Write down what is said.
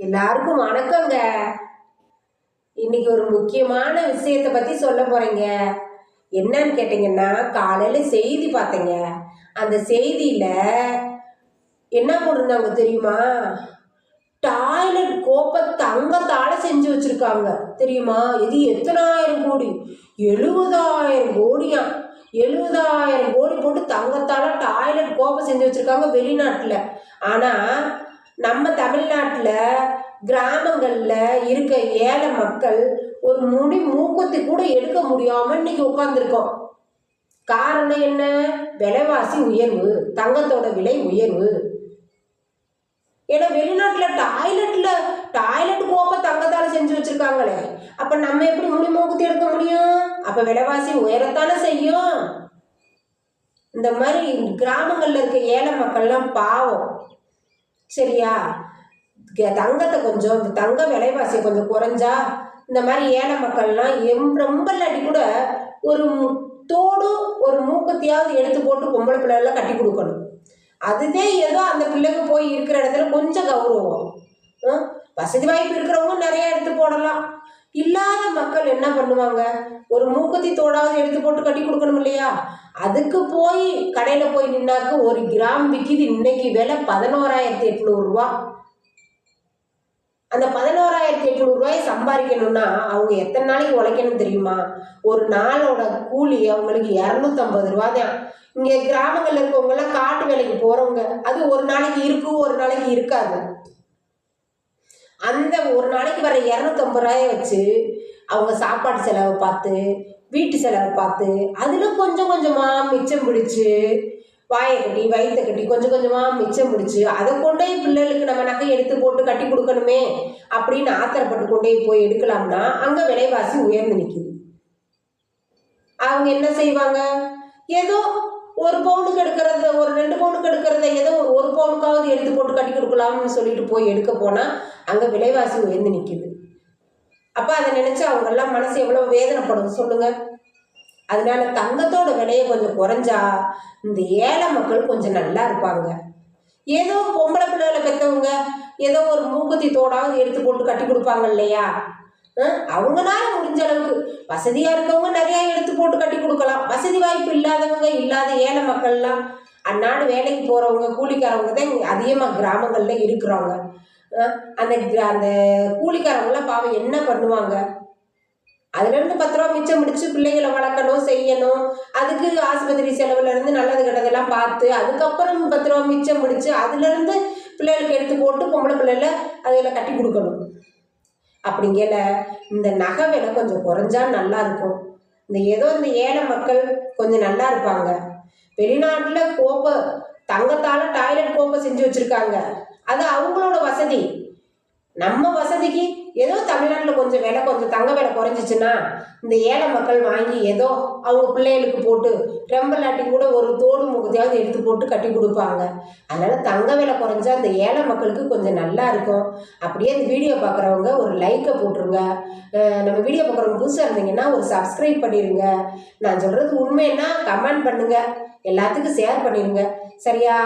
எல்லாருக்கும் வணக்கங்க. இன்னைக்கு ஒரு முக்கியமான விஷயத்தை பத்தி சொல்ல போறேங்க. என்னன்னு கேட்டிங்கன்னா காலையில செய்தி பார்த்தேங்க. அந்த செய்தியில என்ன போட்டிருந்தாங்க தெரியுமா? டாய்லெட் கோப்பை தங்கத்தால செஞ்சு வச்சிருக்காங்க. தெரியுமா? இது எத்தனாயிரம் கோடி? எழுபதாயிரம் கோடியா? எழுபதாயிரம் கோடி போட்டு தங்கத்தால டாய்லெட் கோப்பை செஞ்சு வச்சிருக்காங்க வெளிநாட்டில். ஆனால் நம்ம தமிழ்நாட்டில் கிராமங்களில் இருக்க ஏழை மக்கள் ஒரு முடி மூக்கத்தை கூட எடுக்க முடியாமல் இன்னைக்கு உட்காந்துருக்கோம் காரணம் என்ன? விலைவாசி உயர்வு தங்கத்தோட விலை உயர்வு. ஏன்னா வெளிநாட்டில் டாய்லெட்டில் டாய்லெட் கோப்பை தங்கத்தால் செஞ்சு வச்சுருக்காங்களே. அப்போ நம்ம எப்படி முடி மூக்குத்தி எடுக்க முடியும்? அப்போ விலைவாசி உயரத்தானே செய்யும். இந்த மாதிரி கிராமங்களில் இருக்க ஏழை மக்கள்லாம் பாவம். சரியா? தங்கத்தை கொஞ்சம் இந்த தங்க விலைவாசி கொஞ்சம் குறைஞ்சா இந்த மாதிரி ஏழை மக்கள்லாம் எம் ரொம்ப இல்லாட்டி கூட ஒரு தோடு ஒரு மூக்கத்தையாவது எடுத்து போட்டு பொம்பளை பிள்ளைலாம் கட்டி கொடுக்கணும். அதுவே ஏதோ அந்த பிள்ளைங்க போய் இருக்கிற இடத்துல கொஞ்சம் கௌரவம். வசதி வாய்ப்பு இருக்கிறவங்க நிறைய எடுத்து போடலாம். இல்லாத மக்கள் என்ன பண்ணுவாங்க? ஒரு மூக்கத்தி தோடாவது எடுத்து போட்டு கட்டி கொடுக்கணும் இல்லையா? அதுக்கு போய் கடையில் போய் நின்னாக்க ஒரு கிராம் விற்கிது இன்னைக்கு விலை பதினோராயிரத்தி எட்நூறுரூவா அந்த பதினோராயிரத்தி எட்நூறுரூவாயை சம்பாதிக்கணும்னா அவங்க எத்தனை நாளைக்கு உழைக்கணும் தெரியுமா? ஒரு நாளோட கூலி அவங்களுக்கு இரநூத்தம்பது ரூபா தான். இங்கே கிராமங்களில் இருக்கவங்கெல்லாம் காட்டு வேலைக்கு போகிறவங்க அது ஒரு நாளைக்கு இருக்கும் ஒரு நாளைக்கு இருக்காது. அந்த ஒரு நாளைக்கு வர இரநூத்தம்பது ரூபாயை வச்சு அவங்க சாப்பாடு செலவை பார்த்து வீட்டு செலவை பார்த்து அதில் கொஞ்சம் கொஞ்சமாக மிச்சம் பிடிச்சி வாயை கட்டி வயிற்றை கட்டி கொஞ்சம் கொஞ்சமாக மிச்சம் பிடிச்சி அதை கொண்டே பிள்ளைகளுக்கு நம்ம நகை எடுத்து போட்டு கட்டி கொடுக்கணுமே அப்படின்னு ஆத்திரப்பட்டு கொண்டே போய் எடுக்கலாம்னா அங்கே விலைவாசி உயர்ந்து நிற்கிது அவங்க என்ன செய்வாங்க? ஏதோ ஒரு பவுனுக்கு எடுக்கிறத ஒரு ரெண்டு பவுனுக்கு எடுக்கிறத ஏதோ ஒரு ஒரு எடுத்து போட்டு கட்டி கொடுக்கலாம்னு சொல்லிட்டு போய் எடுக்க போனால் அங்கே விலைவாசி உயர்ந்து நிற்கிது அப்போ அதை நினச்சி அவங்கெல்லாம் மனசு எவ்வளோ வேதனைப்படும் சொல்லுங்கள் அதனால தங்கத்தோட விலையை கொஞ்சம் குறைஞ்சா இந்த ஏழை மக்கள் கொஞ்சம் நல்லா இருப்பாங்க. ஏதோ பொம்பளை பிள்ளைகளை பெற்றவங்க ஏதோ ஒரு மூக்குத்தி தோடாவது எடுத்து போட்டு கட்டி கொடுப்பாங்க இல்லையா? அவங்களால முடிஞ்ச அளவுக்கு வசதியாக இருக்கவங்க நிறையா எடுத்து போட்டு கட்டி கொடுக்கலாம். வசதி வாய்ப்பு இல்லாதவங்க இல்லாத ஏழை மக்கள்லாம் அன்னாடு வேலைக்கு போகிறவங்க கூலிக்காரவங்க தான் இங்கே அதிகமாக கிராமங்களில் இருக்கிறாங்க. அந்த கிரா- அந்த கூலிக்காரவங்களாம் பாவம் என்ன பண்ணுவாங்க? அதுலேருந்து பத்து ரூபா மிச்சம் முடிச்சு பிள்ளைகளை வளர்க்கணும் செய்யணும். அதுக்கு ஆஸ்பத்திரி செலவுலேருந்து நல்லது கெட்டதெல்லாம் பார்த்து அதுக்கப்புறம் பத்து ரூபா மிச்சம் முடிச்சு அதுலேருந்து பிள்ளைகளுக்கு எடுத்து போட்டு பொம்பளை பிள்ளைகளை அதில் கட்டி கொடுக்கணும். அப்படிங்கல இந்த நகை விலை கொஞ்சம் குறைஞ்சா நல்லா இருக்கும். இந்த ஏதோ இந்த ஏழை மக்கள் கொஞ்சம் நல்லா இருப்பாங்க. வெளிநாட்டில் கோப்பை தங்கத்தால் டாய்லெட் கோப்பை செஞ்சு வச்சுருக்காங்க. அது அவங்களோட வசதி. நம்ம வசதிக்கு ஏதோ தமிழ்நாட்டில் கொஞ்சம் விலை கொஞ்சம் தங்க விலை குறைஞ்சிச்சுன்னா இந்த ஏழை மக்கள் வாங்கி ஏதோ அவங்க பிள்ளைகளுக்கு போட்டு ரொம்ப இல்லாட்டி கூட ஒரு தோடு முகத்தையாவது எடுத்து போட்டு கட்டி கொடுப்பாங்க. அதனால் தங்க விலை குறைஞ்சா அந்த ஏழை மக்களுக்கு கொஞ்சம் நல்லா இருக்கும். அப்படியே இந்த வீடியோ பார்க்குறவங்க ஒரு லைக்கை போட்டுருங்க. நம்ம வீடியோ பார்க்குறவங்க புதுசாக இருந்தீங்கன்னா ஒரு சப்ஸ்கிரைப் பண்ணிடுங்க நான் சொல்கிறது உண்மைன்னா கமெண்ட் பண்ணுங்கள் எல்லாத்துக்கும் ஷேர் பண்ணிடுங்க சரியா?